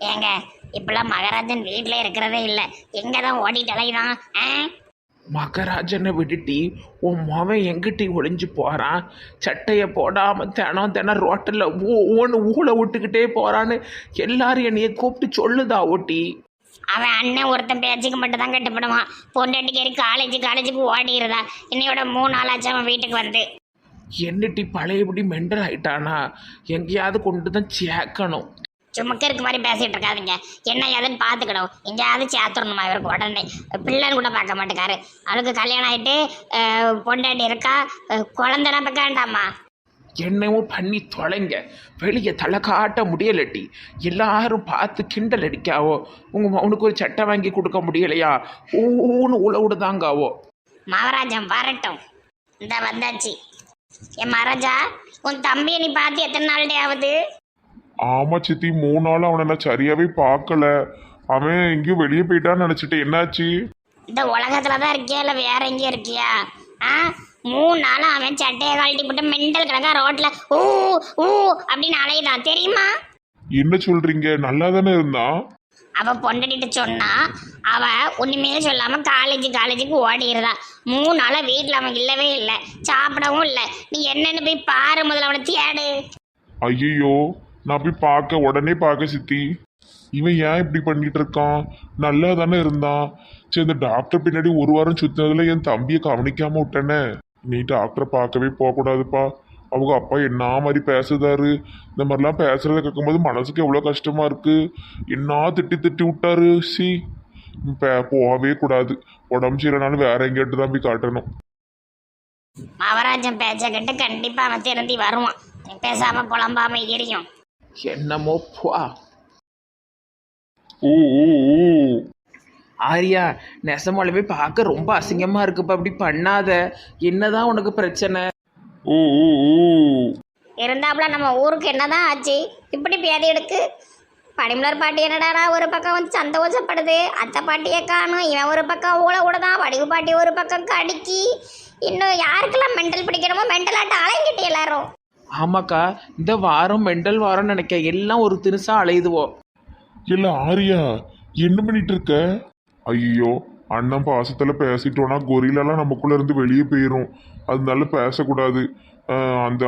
ஏங்க இப்பெல்லாம் மகாராஜன் வீட்டில் இருக்கிறதே இல்லை. எங்கே தான் ஓடிட்டு அலையுதான் ஆ? மகராஜனை விட்டுட்டி உன் மவன் எங்கிட்டி ஒளிஞ்சு போகிறான் சட்டையை போடாமல் தினம் தினம் ரோட்டில் ஒன்று ஊழ விட்டுக்கிட்டே போகிறான்னு எல்லாரும் என்னைய கூப்பிட்டு சொல்லுதா ஓட்டி அவன் அண்ணன் ஒருத்தன் பேச்சுக்கு மட்டும் தான் கட்டுப்படுவான் பொண்டாட்டிக்காரி காலேஜ் காலேஜுக்கு ஓடிடுதா இன்னையோட மூணு நாளாச்சு அவன் வீட்டுக்கு வந்து. என்னட்டி பழையபடி மெண்டல் ஆயிட்டானா? எங்கேயாவது கொண்டு தான் சேர்க்கணும். சுமக்கருக்கு மாதிரி பேசிட்டு இருக்காதீங்க. என்ன ஏதுன்னு பார்த்துக்கணும். எங்கேயாவது சேர்த்துடணுமா இவருக்கு உடனே? பிள்ளைன்னு கூட பார்க்க மாட்டேக்காரு. அவளுக்கு கல்யாணம் ஆயிட்டு அஹ், பொண்டாட்டி இருக்கா? குழந்தைனா பார்க்க வேண்டாமா? என்னவோ பண்ணி தொலைங்க. வெளியே தலை காட்ட முடியலட்டி. எல்லாரும் பார்த்து கிண்டல் அடிக்காவோ? உங்கள் மவனுக்கு ஒரு சட்டை வாங்கி கொடுக்க முடியலையா? ஊன்னு உழ விடுதாங்காவோ மகாராஜன் வரட்டும். இந்த வந்தாச்சு. என் மகாராஜா உன் தம்பியை நீ பார்த்து எத்தனை நாள்டே ஆகுது? ஆமா சித்தி மூணு நாள் அவனை நான் சரியாவே பார்க்கல. அவன் எங்கேயும் வெளியே போயிட்டான்னு நினைச்சிட்டு என்னாச்சு? இந்த உலகத்துல தான் இருக்கியா இல்லை வேற எங்கேயும் இருக்கியா? ஆ? மூணு நாளும் அவன் சட்டையை கழட்டி போட்டு மெண்டல் கிடக்கா ரோட்ல ஊ ஊ அப்படின்னு அலையுதான் தெரியுமா? என்ன சொல்றீங்க? நல்லா தானே இருந்தான். அவ பொண்டாட்டிட்டு சொன்னா அவ ஒண்ணுமே சொல்லாம காலேஜ் காலேஜுக்கு ஓடிடுறா. மூணு நாளா வீட்டில் அவன் இல்லவே இல்லை. சாப்பிடவும் இல்லை. நீ என்னன்னு போய் பாரு முதல்ல அவனை தேடு. ஐயோ நான் போய் பார்க்க உடனே பார்க்க சித்தி. இவன் ஏன் இப்படி பண்ணிட்டு இருக்கான்? நல்லா தானே இருந்தான். சரி இந்த டாக்டர் பின்னாடி ஒரு வாரம் சுத்தினதுல என் தம்பியை கவனிக்காம விட்டேனே. நீ டாக்டரை பார்க்கவே போகக்கூடாதுப்பா. அவங்க அப்பா என்ன மாதிரி பேசுதாரு? இந்த மாதிரிலாம் பேசுறத கேட்கும்போது மனசுக்கு எவ்வளோ கஷ்டமா இருக்கு? என்ன திட்டி திட்டி விட்டாரு? சி. பே- போகவே கூடாது. உடம்பு சரியில்லைனாலும் வேற எங்கேட்டு தான் போய் காட்டணும். மகாராஜன் பேச்ச கண்டிப்பா அவன் திருந்தி வருவான். பேசாம புலம்பாம எரியும் என்னமோ புவா ஓ ஓ ஓ ஆரியா நெசமாலுமே பார்க்க ரொம்ப அசிங்கமாக இருக்குப்பா. அப்படி பண்ணாத. என்னதான் உனக்கு பிரச்சனை? ஓ ஓ ஓ இருந்தாப்புல நம்ம ஊருக்கு என்னதான் ஆச்சு? இப்படி பேதி எடுக்கு படிமலர் பாட்டி என்னடாடா ஒரு பக்கம் வந்து சந்தோஷப்படுது. அத்தை பாட்டியை காணும். இவன் ஒரு பக்கம் ஊழ விடுதான் வடிவு பாட்டி ஒரு பக்கம் கடிக்கி. இன்னும் யாருக்கெல்லாம் மெண்டல் பிடிக்கணுமோ மெண்டல் ஆட்டம் அலைங்கிட்டு எல்லாரும். ஆமாக்கா இந்த வாரம் மெண்டல் வாரம் நினைக்க எல்லாம் ஒரு திருசா அலையுதுவோம் இல்ல ஆரியா என்ன பண்ணிட்டு இருக்க? ஐயோ அண்ணன் பாசத்துல பேசிட்டோம்னா கொரிலாலாம் நமக்குள்ள இருந்து வெளியே போயிரும். அதனால பேசக்கூடாது. அந்த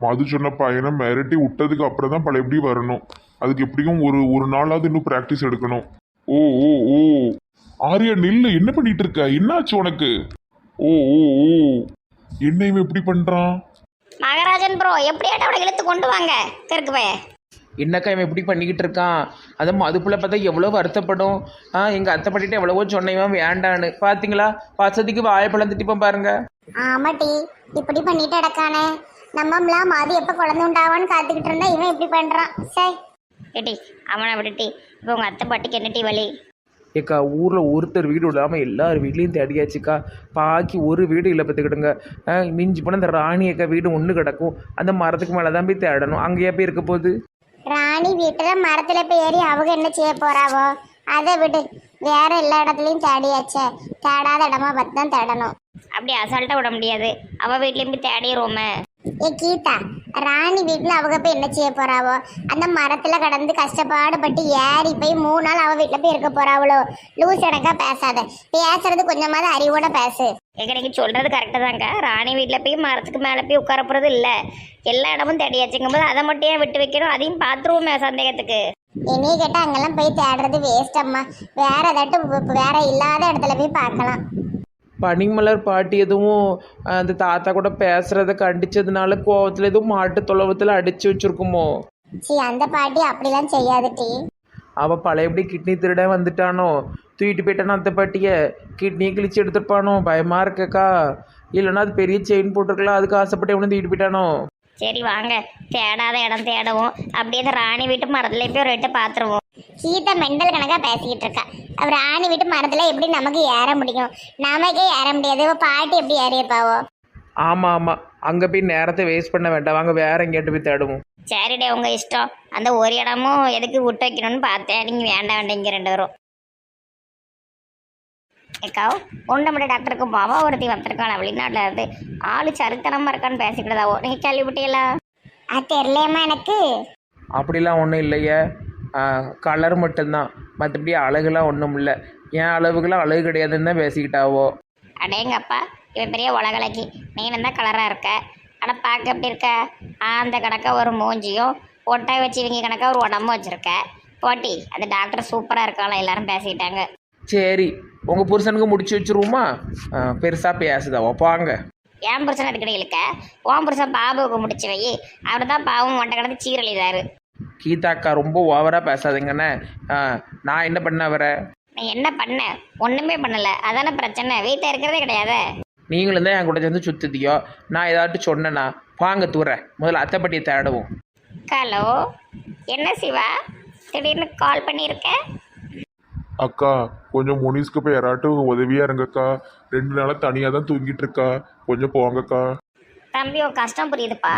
மது சொன்ன பையனை மிரட்டி விட்டதுக்கு அப்புறம் தான் பழையபடி வரணும். அதுக்கு எப்படியும் ஒரு ஒரு நாளாவது இன்னும் ப்ராக்டிஸ் எடுக்கணும். ஓ ஓ ஓ. ஆரியா நில்லு என்ன பண்ணிட்டு இருக்க? என்னாச்சு உனக்கு? ஓ ஓ ஓ. என்ன இவன் எப்படி பண்றான்? மகாராஜன் ப்ரோ எப்படியாட்ட அவனை இழுத்து கொண்டு வாங்க? கிறுக்கு பைய. என்னக்கா இவன் இப்படி பண்ணிக்கிட்டு இருக்கான்? அதை மதுப்புல பார்த்தா எவ்வளோ வருத்தப்படும். ஆ எங்கள் அத்தை பாட்டிட்டு எவ்வளவோ சொன்னேன் வேண்டான்னு. பார்த்தீங்களா வசதிக்கு வாழைப்பழம் திட்டிப்போம் பாருங்க. ஆமாட்டி இப்படி பண்ணிட்டு அடக்கானே நம்மளாம் மாதி எப்போ குழந்தை உண்டாவான்னு காத்துக்கிட்டு இருந்தா இவன் இப்படி பண்றான். சரி ஏட்டி அவனை விட்டுட்டி. இப்போ உங்கள் அத்தை பாட்டிக்கு என்ன டீ வலி? ஏக்கா ஊரில் ஒருத்தர் வீடு விடாமல் எல்லார் வீட்லேயும் தேடியாச்சுக்கா. பாக்கி ஒரு வீடு இல்லை பார்த்துக்கிடுங்க மிஞ்சி போனால் இந்த ராணி அக்கா வீடு ஒன்று கிடக்கும். அந்த மரத்துக்கு மேலே தான் போய் தேடணும். அங்கேயே போய் இருக்க போகுது? ராணி வீட்டுல மரத்துல போய் ஏறி அவங்க என்ன செய்ய போறாவோ அதை விடு. வேற எல்லா இடத்துலயும் தேடியாச்சே. தேடாத இடமா பார்த்து தான் தேடணும். அப்படி அசால்ட்டாக விட முடியாது. அவள் வீட்லேயும் போய் தேடிடுவோமே ஏ கீதா ராணி வீட்டுல அவங்க போய் என்ன செய்ய போறாவோ? அந்த மரத்துல கடந்து கஷ்டப்பாடுபட்டு ஏறி போய் மூணு நாள் அவ வீட்டுல போய் இருக்க போறாவளோ? லூஸ் எனக்கா பேசாத. பேசுறது கொஞ்சமாவது அறிவோட பேசு. எங்க நீங்கள் சொல்கிறது கரெக்டு தாங்க ராணி வீட்டில் போய் மரத்துக்கு மேலே போய் உட்கார போகிறது இல்லை. எல்லா இடமும் தேடியாச்சுங்கும் போது அதை மட்டும் ஏன் விட்டு வைக்கணும்? அதையும் பார்த்துருவோமே சந்தேகத்துக்கு. என்னைய கேட்டா அங்கெல்லாம் போய் தேடுறது வேஸ்ட் அம்மா. வேற ஏதாட்டும் வேற இல்லாத இடத்துல போய் பார்க்கலாம். பனிமலர் பாட்டி எதுவும் அந்த தாத்தா கூட பேசுகிறத கண்டிச்சதுனால கோவத்தில் எதுவும் மாட்டு தொலைவத்தில் அடிச்சு வச்சிருக்குமோ? சி அந்த பாட்டி அப்படிலாம் செய்யாது டி. அவள் பழையபடி கிட்னி திருட வந்துட்டானோ? தூக்கிட்டு போயிட்டானோ அந்த பாட்டியை. கிட்னியை கிழிச்சு எடுத்துருப்பானோ? பயமாக இருக்கக்கா. இல்லைன்னா அது பெரிய செயின் போட்டிருக்கலாம். அதுக்கு ஆசைப்பட்டு எவனும் தூக்கிட்டு போயிட்டானோ? சரி வாங்க. தேடாத இடம் தேடுவோம். அப்படியே அந்த ராணி வீட்டு மரத்துல போய் ஒரு எட்டு பார்த்துருவோம் சீதா மெண்டல் கணக்கா பேசிக்கிட்டு இருக்கா. அவர் ராணி வீட்டு மரத்துல எப்படி நமக்கு ஏற முடியும்? நமக்கே ஏற முடியாது. இவ பாட்டி எப்படி ஏறியப்பாவோ ஆமாம் ஆமாம் அங்கே போய் நேரத்தை வேஸ்ட் பண்ண வேண்டாம். வாங்க வேற எங்கேயாட்டு போய் தேடுவோம். சரிடே உங்கள் இஷ்டம். அந்த ஒரு இடமும் எதுக்கு விட்டு வைக்கணும்னு பார்த்தேன். நீங்கள் வேண்டாம் வேண்டாங்க ரெண்டு பேரும். ஏக்காவ் உண்டமடி டாக்டருக்கு மாவா ஒருத்தி வந்திருக்காள்? வெளிநாட்டில் இருந்து. ஆளு சரித்தனமாக இருக்கான்னு பேசிக்கிட்டதாவோ? நீங்கள் கேள்விப்பட்டீங்களா? அது தெரியலையம்மா எனக்கு. அப்படிலாம் ஒன்றும் இல்லையே. கலர் மட்டும்தான். மற்றபடி அழகுலாம் ஒன்றும் இல்லை. என் அளவுக்குலாம் அழகு கிடையாதுன்னு தான் பேசிக்கிட்டாவோ? அடேங்கப்பா இவன் பெரிய உலகலக்கி நீனும் தான் கலராக இருக்க? ஆனால் பார்க்க எப்படி இருக்க? ஆந்த கணக்காக ஒரு மூஞ்சியும் ஒட்டை வச்சு இவங்க கணக்காக ஒரு உடம்பு வச்சுருக்க. போட்டி. அந்த டாக்டர் சூப்பராக இருக்காங்களா எல்லாரும் பேசிக்கிட்டாங்க. சரி உங்கள் புருஷனுக்கு முடிச்சு வச்சுருவோமா? பெருசாக பேசுதாவோ போங்க என் புருஷன் அடிக்கடி இழுக்க? உன் புருஷன் பாபுவுக்கு முடிச்சு வை. அவர் தான் பாவம் ஒன்றை கிடந்து சீரழிதாரு கீதாக்கா ரொம்ப ஓவராக பேசாதீங்கண்ணே ஆ, நான் என்ன பண்ண வர நீ என்ன பண்ண? ஒன்றுமே பண்ணலை. அதானே பிரச்சனை. வீட்டில் இருக்கிறதே கிடையாது. நீங்களும் தான் என் கூட சேர்ந்து சுற்றுதியோ நான் ஏதாட்டும் சொன்னேன்னா வாங்க தூர. முதல்ல அத்தைப்பட்டியை தேடுவோம். ஹலோ என்ன சிவா? திடீர்னு கால் பண்ணியிருக்க? அக்கா கொஞ்சம் முனிஸ்க்கு போய் யாராட்டும் உதவியா இருங்கக்கா. ரெண்டு நாளா தனியா தான் தூங்கிட்டு இருக்கா. கொஞ்சம் போங்கக்கா. தம்பி உன் கஷ்டம் புரியுதுப்பா.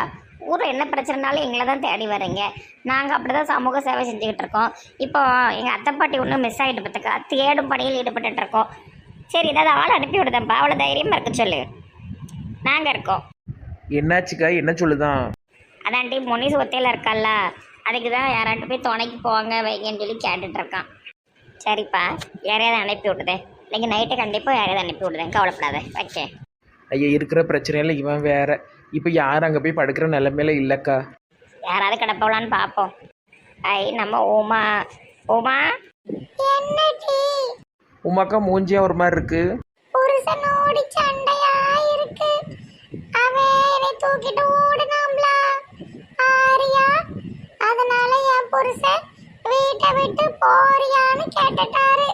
ஊரில் என்ன பிரச்சனைனாலும் எங்களை தான் தேடி வரீங்க. நாங்கள் அப்படி தான் சமூக சேவை செஞ்சுக்கிட்டு இருக்கோம். இப்போ எங்கள் அத்தை பாட்டி ஒன்றும் மிஸ் ஆகிட்டு பார்த்துக்கா. தேடும் பணியில் ஈடுபட்டுட்டு இருக்கோம். சரி ஏதாவது ஆள் அனுப்பி விடுதேன்ப்பா. அவ்வளோ தைரியமாக இருக்க சொல்லு. நாங்கள் இருக்கோம். என்னாச்சுக்கா? என்ன சொல்லுதான் அதான்டி முனிஸ் ஒத்தையில் இருக்கால்ல அதுக்கு தான் யாராட்டு போய் துணைக்கு போவாங்க வைங்கன்னு சொல்லி கேட்டுட்டு இருக்கான். சரிப்பா யாரையாவது அனுப்பி விடுதேன் இன்னைக்கு நைட்டு கண்டிப்பாக யாரையாவது அனுப்பி விடுதேன் கவலைப்படாத. வைக்கேன் ஐயா இருக்கிற பிரச்சனையில் இவன் வேற. இப்போ யாரும் அங்கே போய் படுக்கிற நிலைமையில இல்லைக்கா? யாராவது கிடப்பவளான்னு பார்ப்போம் ஐ நம்ம உமா. உமா? என்னடி? உமாக்கா மூஞ்சியா ஒரு மாதிரி இருக்கு. புருஷனோடி சண்டையா இருக்கு அவன் என்னை தூக்கிட்டு ஓடுனாம்ல? ஆரியா அதனால என் புருஷன் வீட்டை விட்டு போறியான்னு கேட்டுட்டாரு.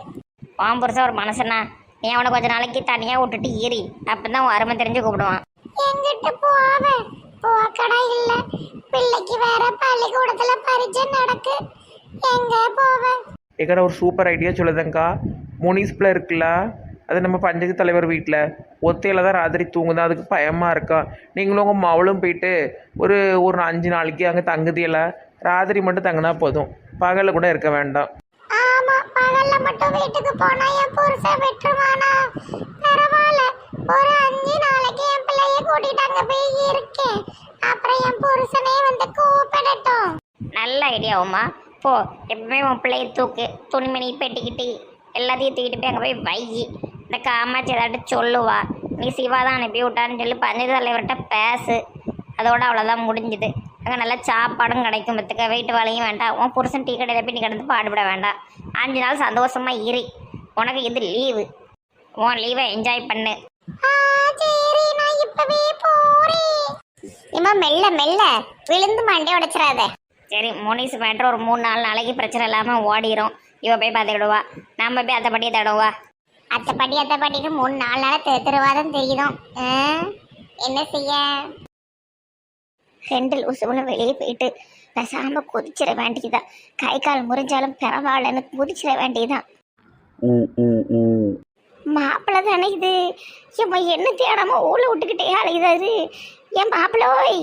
உன் புருஷன் ஒரு மனுஷனா? நீ அவனை கொஞ்ச நாளைக்கு தனியாக விட்டுட்டு ஈரி அப்போ தான் உன் அருமை தெரிஞ்சு கூப்பிடுவான். எங்கிட்டு போவேன் போக்கடா இல்ல. பிள்ளைக்கு வேற பள்ளிக்கூடத்துல பரீட்சை நடக்கு. எங்க போவேன் எக்கடா ஒரு சூப்பர் ஐடியா சொல்லுதேங்க்கா முனிஸ்பில் இருக்குல்ல? அது நம்ம பஞ்சாயத்து தலைவர் வீட்டில் ஒத்தையில் தான் ராத்திரி தூங்குதான் அதுக்கு பயமாக இருக்கா? நீங்களும் உங்கள் மவளும் போயிட்டு ஒரு ஒரு அஞ்சு நாளைக்கு அங்கே தங்குதியில ராத்திரி மட்டும் தங்கினா போதும். பகலில் கூட இருக்க வேண்டாம். ஆமா பகல்ல மட்டும் வீட்டுக்கு போனா என் புருஷன் விட்டுருவானா? பரவாயில்ல ஒரு அஞ்சு நாளைக்கு என் பிள்ளைய கூட்டிட்டு அங்க போய் இருக்கேன். அப்புறம் என் புருஷனே வந்து கூப்பிடட்டும். நல்ல ஐடியா உமா. போ எப்பவுமே உன் பிள்ளைய தூக்கு. துணிமணி பெட்டிக்கிட்டி எல்லாத்தையும் தூக்கிட்டு போய் அங்கே போய் வை. இந்த காமாட்சி ஏதாட்டு சொல்லுவா. நீ சிவா தான் அனுப்பி விட்டான்னு சொல்லி பஞ்சாயத்து தலைவர்கிட்ட பேசு. அதோட அவ்வளோதான் முடிஞ்சுது. அங்கே நல்லா சாப்பாடும் கிடைக்கும் பத்துக்க வீட்டு வேலையும் வேண்டாம். உன் புருஷன் டீ கடையில் போய் நீ கிடந்து பாடுபட வேண்டாம். அஞ்சு நாள் சந்தோஷமா இரு. உனக்கு இது லீவு. உன் லீவை என்ஜாய் பண்ணு. இம்மா மெல்ல மெல்ல. விழுந்து மண்டை உடைச்சிடாத. சரி முனிஸ் மேட்ரு ஒரு மூணு நாலு நாளைக்கு பிரச்சனை இல்லாமல் ஓடிரும். இவ போய் பார்த்துக்கிடுவா. நம்ம போய் அத்தை படியை தடுவா. அத்தை பாட்டி அத்தை பாட்டிக்கு மூணு நாலு நாள் திரு திருவாதம் தெரியுதும் என்ன செய்ய? ரெண்டு லூசுன்னு வெளியே போயிட்டு பேசாம குதிச்சிட வேண்டியதுதான். கை கால் முறிஞ்சாலும் பரவாயில்லன்னு குதிச்சிட வேண்டியதுதான். மாப்பிள்ளை தானே இது? என் என்ன தேடாம ஊழ விட்டுக்கிட்டே அலையுதாரு என் மாப்பிள்ளோய்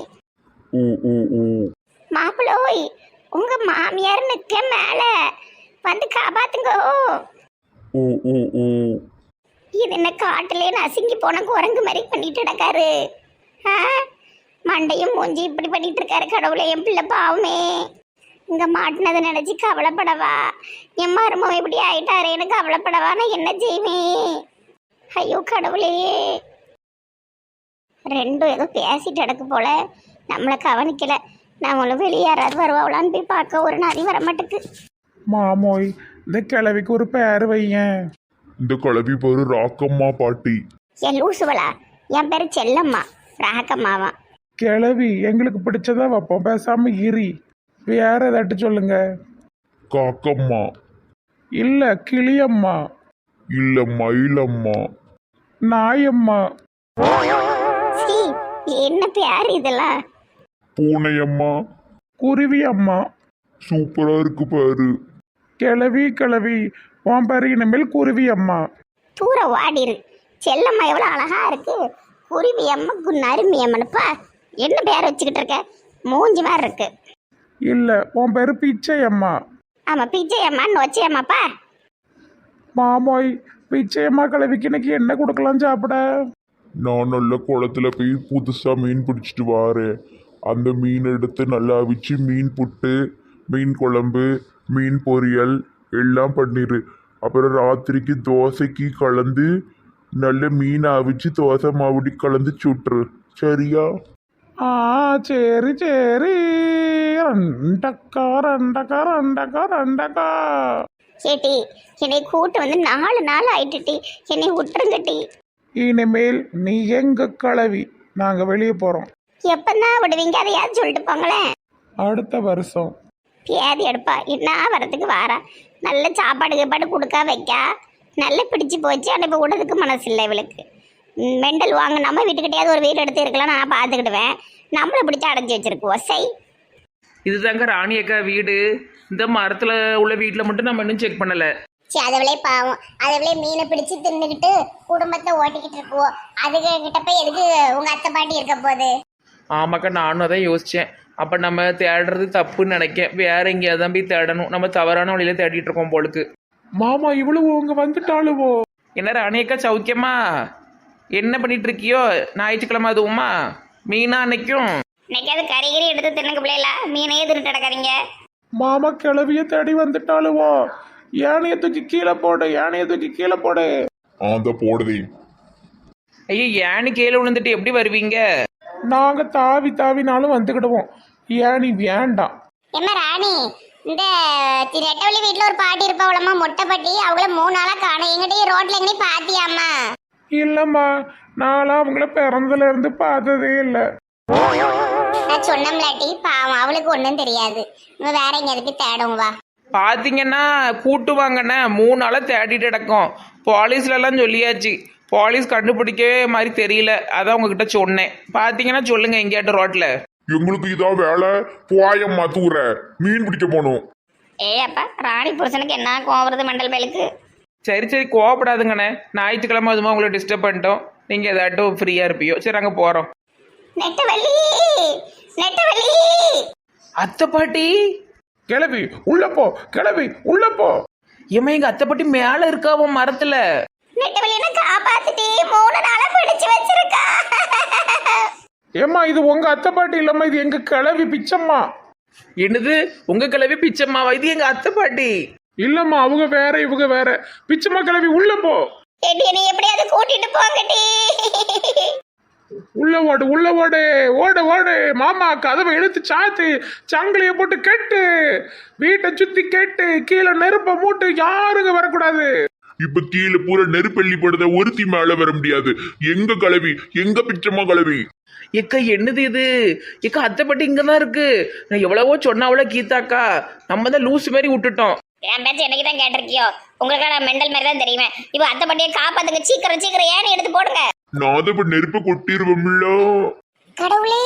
மாப்பிள்ளோய் உங்க மாமியார் நிக்க மேல. வந்து காப்பாத்துங்க. இது என்ன காட்டுல நசுங்கி போன குரங்கு மாதிரி பண்ணிட்டு கிடக்காரு. ஆ? மண்டையும் மூஞ்சி இப்படி பண்ணிட்டு இருக்காரு கடவுளை என் பிள்ளை பாவமே. இங்க மாட்டினதை நினைச்சு கவலைப்படவா? என் மருமம் இப்படி ஆயிட்டாரேன்னு கவலைப்படவா? நான் என்ன செய்வேன்? ஐயோ கடவுளே. ரெண்டும் ஏதோ பேசிட்டு கிடக்கு போல. நம்மளை கவனிக்கல. நம்மளும் வெளியே யாராவது வருவாங்களான்னு போய் பார்க்க ஒரு நாதி வர மாட்டேக்கு. மாமோய் இந்த கிழவிக்கு ஒரு பேர் வையன். இந்த குழவி பேரு ராக்கம்மா பாட்டி. என் லூசுவலா? என் பேரு செல்லம்மா ராக்கம்மாவா? கிழவி எங்களுக்கு பிடிச்சதா வைப்போம். பேசாம இரி. வேற ஏதாட்டு சொல்லுங்க. காக்கம்மா. இல்ல கிளியம்மா. இல்ல மயிலம்மா. நாயம்மா. சீ என்ன பேர் இதெல்லாம் பூனையம்மா. குருவி அம்மா சூப்பரா இருக்கு பாரு. கிழவி கிழவி உன் பேரு இனிமேல் குருவி அம்மா தூர வாடிரு செல்லம்மா எவ்வளோ அழகா இருக்கு. குருவி அம்மா நறுமி அம்மனுப்பா என்ன பேர் வச்சுக்கிட்டு இருக்க? மூஞ்சி மாதிரி இருக்கு. இல்ல உன் பேரு பிச்சை அம்மா ஆமா பிச்சை அம்மா நொச்சி அம்மாப்பா மாமோய் பிச்சை அம்மா கிழவிக்கு இன்னைக்கு என்ன கொடுக்கலாம் சாப்பிட? நான் நல்ல குளத்துல போய் புதுசா மீன் பிடிச்சிட்டு வாரேன். அந்த மீன் எடுத்து நல்லா அவிச்சு மீன் புட்டு மீன் குழம்பு மீன் பொரியல் எல்லாம் பண்ணிடு அப்புறம் ராத்திரிக்கு தோசைக்கு கலந்து நல்ல மீன் அவிச்சு தோசை மாவுடி கலந்து சுட்டுரு. சரியா? ஆ சரி சரி. ரெண்டக்கா ரெண்டக்கா ரெண்டக்கா ரெண்டக்கா. சேட்டி என்னை கூட்டு வந்து நாலு நாள் ஆயிட்டுட்டி என்னை விட்டுருங்கட்டி இனிமேல் நீ எங்க கிளவி நாங்க வெளியே போறோம். எப்பந்தான் விடுவீங்க? அதையாவது சொல்லிட்டு போங்களேன் அடுத்த வருஷம். பியாதி எடுப்பா. என்ன வரத்துக்கு வாரா? நல்ல சாப்பாடு கீப்பாடு கொடுக்கா வைக்கா. நல்லா பிடிச்சு போச்சு. ஆனால் இப்போ விடுறதுக்கு மனசு இல்லை இவளுக்கு. மெண்டல் வாங்க நம்ம வீட்டுக்கிட்டையாவது ஒரு வீடு எடுத்து இருக்கலாம் நான் பார்த்துக்கிடுவேன். நம்மளை பிடிச்சி அடைஞ்சி வச்சிருக்குவோம் சை இதுதாங்க ராணி அக்கா வீடு. இந்த மரத்துல உள்ள வீட்டில் மட்டும் நம்ம இன்னும் செக் பண்ணல. சரி அதவளே பாவம். அதவளே மீனை பிடிச்சு தின்னுக்கிட்டு குடும்பத்தை ஓட்டிக்கிட்டு இருக்குவோம் அதுக்கு கிட்ட போய் எதுக்கு உங்க அத்தை பாட்டி இருக்க போகுது? ஆமாக்கா நானும் அதான் யோசிச்சேன். அப்போ நம்ம தேடுறது தப்புன்னு நினைக்கேன். வேற எங்கேயாவது தான் போய் தேடணும். நம்ம தவறான வழியில தேடிட்டு இருக்கோம் போலுக்கு. மாமா இவ்வளவு உங்க வந்துட்டாளுவோ? என்ன ராணி அக்கா சௌக்கியமா? என்ன பண்ணிட்டு இருக்கியோ ஞாயிற்றுக்கிழமை அதுவுமா மீனா அன்னைக்கும். இன்னைக்காவது கறி கறி எடுத்து தின்னுக்கு பிள்ளைல மீனையே திருட்டு கிடக்காதீங்க. மாமா கிளவிய தேடி வந்துட்டாளுவோ. யானையை தூக்கி கீழே போடு யானையை தூக்கி கீழே போடு. அந்த போடுதே ஐயோ யானி கீழே விழுந்துட்டு எப்படி வருவீங்க? நாங்க தாவி தாவினாலும் வந்துக்கிடுவோம் யானி வேண்டாம். என்ன ராணி இந்த தி- நெட்டவள்ளி வீட்டில் ஒரு பாட்டி இருப்பாவளம்மா மொட்டை பாட்டி. அவங்கள மூணு நாளாக காணும். எங்கிட்டயும் ரோட்ல எங்கேயும் பாத்தியாம்மா? இல்லைம்மா நான்லாம் அவங்கள பிறந்ததுல இருந்து பார்த்ததே இல்லை. நான் சொன்னம்லாட்டி பாவம் அவளுக்கு ஒன்றும் தெரியாது. வேற எங்கேயாவது தேடும் வா. பார்த்தீங்கன்னா கூட்டுவாங்கண்ணே மூணு நாளாக தேடிட்டு கிடக்கும். போலீஸ்லலாம் சொல்லியாச்சு. போலீஸ் கண்டுபிடிக்கவே மாதிரி தெரியல. அதான் உங்ககிட்ட சொன்னேன். பார்த்தீங்கன்னா சொல்லுங்க எங்கேயாட்டும் ரோட்டில் எங்களுக்கு இதான் வேலை. போயம்மா தூர. மீன் பிடிக்க போகணும். ஏ அப்பா ராணி புருஷனுக்கு என்ன கோவம் வருது மண்டல் மேலுக்கு? சரி சரி கோவப்படாதுங்கண்ணே. ஞாயிற்றுக்கிழமை அதுமா உங்களை டிஸ்டர்ப் பண்ணிட்டோம். நீங்கள் ஏதாட்டும் ஃப்ரீயாக இருப்பியோ? சரி அங்கே போகிறோம் நெட்டவள்ளி! நெட்டவள்ளி! அத்தை பாட்டி! கிளவி உள்ள போ. கிளவி உள்ள போ. ஏம்மா எங்கள் அத்தை பாட்டி மேலே இருக்காவோ மரத்தில்? நெட்டவள்ளி காப்பாத்திட்டு மூணு நாளா பிடிச்சு வச்சிருக்கா? ஏம்மா இது உங்க அத்தை பாட்டி இல்லம்மா இது எங்க கிளவி பிச்சம்மா? என்னது? உங்க கிளவி பிச்சம்மாவா? இது எங்க அத்தை பாட்டி? இல்லம்மா அவங்க வேற இவங்க வேற. பிச்சம்மா கிளவி உள்ள போ. எப்படியாவது கூட்டிட்டு உள்ள ஓடு உள்ள ஓடு ஓடு ஓடு. மாமா கதவை இழுத்து சாத்து சங்கிலிய போட்டு கெட்டு வீட்டை சுத்தி கெட்டு கீழே நெருப்ப மூட்டு யாருங்க வரக்கூடாது? இப்ப கீழே பூரா நெருப்பள்ளி படுத ஒருத்தி மேல வர முடியாது. எங்க கலவி? எங்க பிச்சம்மா கலவி? எக்கா என்னது இது? எக்கா அத்தை பாட்டி இங்க தான் இருக்கு. நான் எவ்வளவோ சொன்னாவளோ கீதாக்கா நம்ம தான் லூஸ் மாதிரி விட்டுட்டோம். என் பேச்சு என்னைக்கு தான் கேட்டிருக்கியோ? உங்களுக்கு நான் மெண்டல் மாதிரி தான் தெரியுமே. இப்போ அத்தை பாட்டியை காப்பாத்துங்க. சீக்கிரம் சீக்கிரம் ஏன்னு எடுத்து போடுங்க. நான் இப்ப நெருப்ப கொட்டிருவோம்ல கடவுளே